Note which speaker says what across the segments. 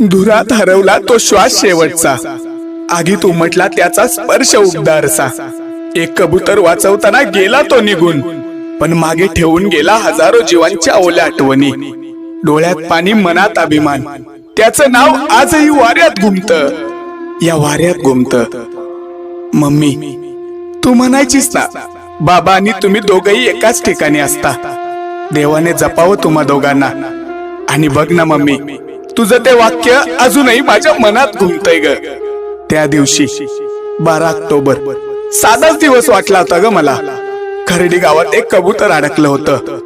Speaker 1: धुरात हरवला तो श्वास शेवटचा. आगीत उमटला त्याचा स्पर्श उबदारसा. एक कबूतर वाचवताना गेला तो निघून पण मागे ठेवून गेला हजारो जीवांच्या ओल्या आठवणी. डोळ्यात पाणी मनात अभिमान. त्याचं नाव आजही वाऱ्यात घुमत. या वाऱ्यात घुमत. मम्मी तू म्हणायचीस ना बाबा आणि तुम्ही दोघही एकाच ठिकाणी असता. देवाने जपावं तुम्हा दोघांना. आणि बघ ना मम्मी तुझं ते वाक्य अजूनही माझ्या मनात घुमतय ग. त्या दिवशी बारा ऑक्टोबर साधाच दिवस वाटला होता ग मला. खर्डी गावात एक कबूतर अडकलं होतं.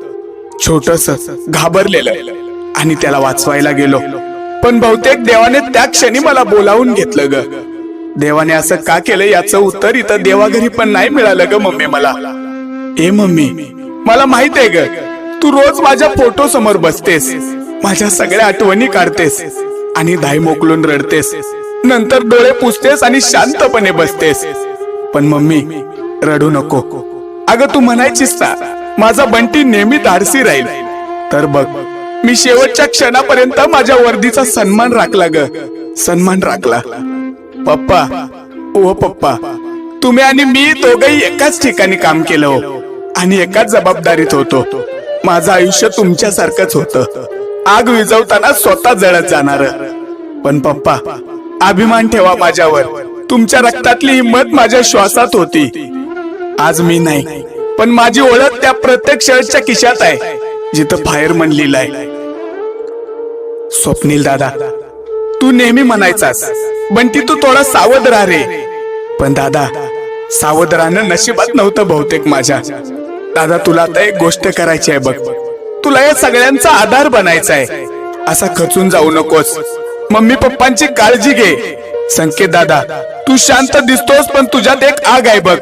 Speaker 1: छोटस घाबरलेलं आणि त्याला वाचवायला गेलो. पण बहुतेक देवाने त्या क्षणी मला बोलावून घेतलं ग. देवाने असं का केलं याचं उत्तर इथं देवाघरी पण नाही मिळालं ग मम्मी मला. ए मम्मी मला माहीत आहे ग तू रोज माझ्या फोटो समोर बसतेस. माझ्या सगळ्या आठवणी काढतेस आणि धाय मोकलून रडतेस. नंतर डोळे पुसतेस आणि शांतपणे बसतेस. पण मम्मी रडू नको. अगं तू म्हणायचीस ना माझा बंटी नेहमी धाडसी राहील. तर बघ मी शेवटच्या क्षणापर्यंत माझ्या वर्दीचा सन्मान राखला ग. सन्मान राखला. पप्पा ओ पप्पा तुम्ही आणि मी दोघही एकाच ठिकाणी काम केलं हो. आणि एकाच जबाबदारीत होतो. माझं आयुष्य तुमच्यासारखंच होतं. आग विझवताना स्वतः जळत जाणार. पण पप्पा अभिमान ठेवा माझ्यावर. तुमच्या रक्तातली हिंमत माझ्या श्वासात होती. आज मी नाही पण माझी ओळख त्या प्रत्येक शर्टच्या खिशात आहे जिथं फायर म्हणलेलं लिहिलंय स्वप्नील दादा तू नेहमी म्हणायचास बंटी तू थोडा सावध राह रे. पण दादा सावध राहणं नशिबात नव्हतं बहुतेक माझ्या. दादा तुला आता एक गोष्ट करायची आहे बघ. तुला या सगळ्यांचा आधार बनायचा आहे. असा खचून जाऊ नकोस. मम्मी पप्पांची काळजी घे. संकेत दादा तू शांत दिसतोस पण तुझ्यात एक आग आहे बघ.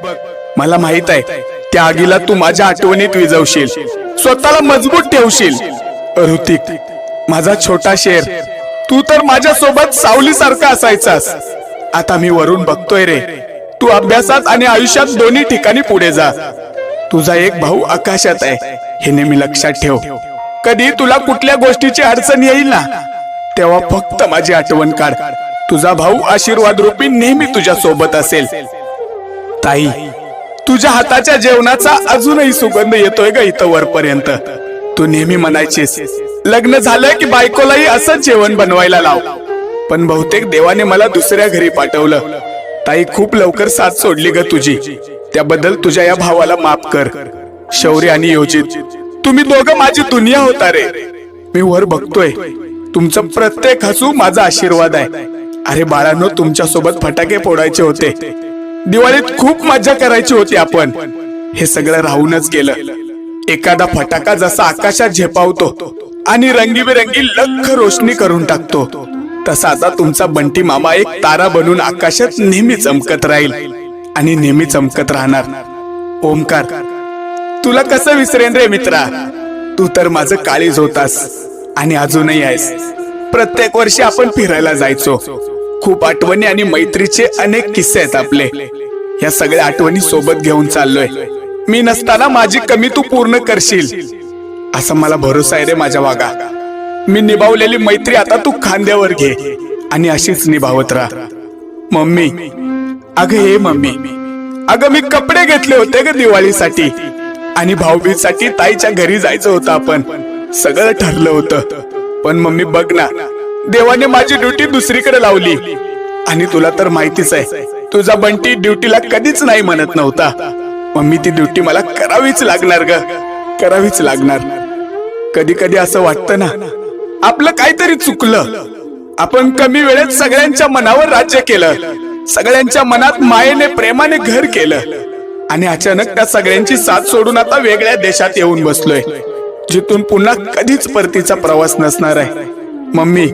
Speaker 1: मला माहीत आहे त्या आगीला तू माझ्या आठवणीत विजवशील स्वतःला मजबूत ठेवशील. ऋतिक माझा छोटा शेर तू तर माझ्या सोबत सावली सारखा असायचास. आता मी वरून बघतोय रे. तू अभ्यासात आणि आयुष्यात दोन्ही ठिकाणी पुढे जा. तुझा एक भाऊ आकाशात आहे. हे नेहमी लक्षात ठेव. कधी तुला कुठल्या गोष्टीची अडचण येईल ना तेव्हा फक्त माझी आठवण काढ. तुझा भाऊ आशीर्वाद रूपी नेहमी तुझ्या सोबत असेल. ताई तुझ्या हाताच्या जेवणाचा अजूनही सुगंध येतोय ग इथं वरपर्यंत. तू नेहमी म्हणायचीस लग्न झालं की बायकोलाही असंच जेवण बनवायला लाव. पण बहुतेक देवाने मला दुसऱ्या घरी पाठवलं. ताई खूप लवकर साथ सोडली ग तुझी. त्याबद्दल तुझ्या या भावाला माफ कर. शौर्य आणि योजित. तुम्ही दोघं माझी दुनिया होता रे. मी वर बघतोय. तुमचं प्रत्येक हसू माझा आशीर्वाद आहे. अरे बाळांनो तुमच्यासोबत फटाके फोडायचे होते. दिवाळीत खूप मजा करायची होती आपण. हे सगळं राहूनच गेलं. एखादा फटाका जसा आकाशात झेपावतो आणि रंगीबेरंगी लख रोशनी करून टाकतो तसा आता तुमचा बंटी मामा एक तारा बनून आकाशात नेहमी चमकत राहील आणि नेहमी चमकत राहणार. ओमकार. तुला कसं विसरेन रे मित्रा? तू तर माझं काळीज होतास आणि अजूनही आहेस. प्रत्येक वर्षी आपण फिरायला जायचो. खूप आठवणी आणि मैत्रीचे अनेक किस्से आहेत आपले. या सगळ्या आठवणी सोबत घेऊन चाललोय. मी नसताना माझी कमी तू पूर्ण करशील. असा मला भरोसा आहे रे माझ्या वागा मी निभावलेली मैत्री आता तू खांद्यावर घे आणि अशीच निभावत राहा. मम्मी. अगं हे मम्मी. अगं मी कपडे घेतले होते ग दिवाळीसाठी. आणि भाऊबीजसाठी ताईच्या घरी जायचं होतं आपण. सगळं ठरलं होतं. पण मम्मी बघ ना देवाने माझी ड्युटी दुसरीकडे लावली. आणि तुला तर माहितीच आहे तुझा बंटी ड्युटीला कधीच नाही म्हणत नव्हता. मम्मी ती ड्युटी मला करावीच लागणार ग करावीच लागणार. कधी कधी असं वाटतं ना आपलं काहीतरी चुकलं. आपण कमी वेळेत सगळ्यांच्या मनावर राज्य केलं. सगळ्यांच्या मनात मायेने प्रेमाने घर केलं. आणि अचानक त्या सगळ्यांची साथ सोडून आता वेगळ्या देशात येऊन बसलोय जिथून पुन्हा कधीच परतीचा प्रवास नसणार आहे. मम्मी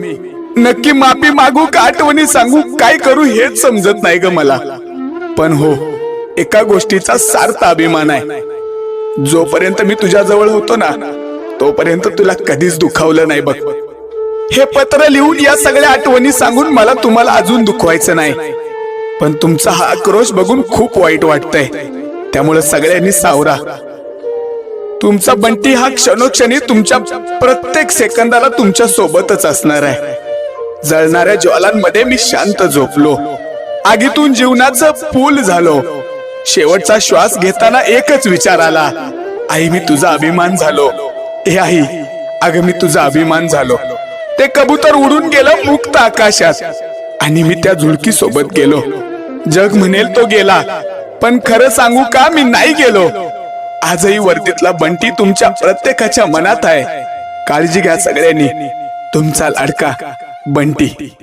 Speaker 1: नक्की माफी मागू का आठवणी सांगू? काय करू हेच समजत नाही ग मला. पण हो एका गोष्टीचा सार्थ अभिमान आहे. जोपर्यंत मी तुझ्या जवळ होतो ना तोपर्यंत तुला कधीच दुखावलं नाही बघ. हे पत्र लिहून या सगळ्या आठवणी सांगून मला तुम्हाला अजून दुखवायचं नाही. पण तुमचा हा आक्रोश बघून खूप वाईट वाटतंय. त्यामुळे सगळ्यांनी सावरा. तुमचा बंटी हा क्षणोक्षणी तुमच्या प्रत्येक सेकंदाला तुमच्या सोबतच असणार आहे. जळणाऱ्या ज्वालांमध्ये मी शांत झोपलो. आगीतून जीवनाचं पूल झालो. शेवटचा श्वास घेताना एकच विचार आला. आई मी तुझा अभिमान झालो. हे आई अगं मी तुझा अभिमान झालो. ते कबूतर उडून गेलं मुक्त आकाशात. आणि मी त्या झुळकी सोबत गेलो. जग म्हणेल तो गेला. पण खरं सांगू का मी नाही गेलो? आजही वर्दीतला बंटी तुमच्या प्रत्येकाच्या मनात आहे. काळजी घ्या सगळ्यांनी. तुमचा लाडका बंटी.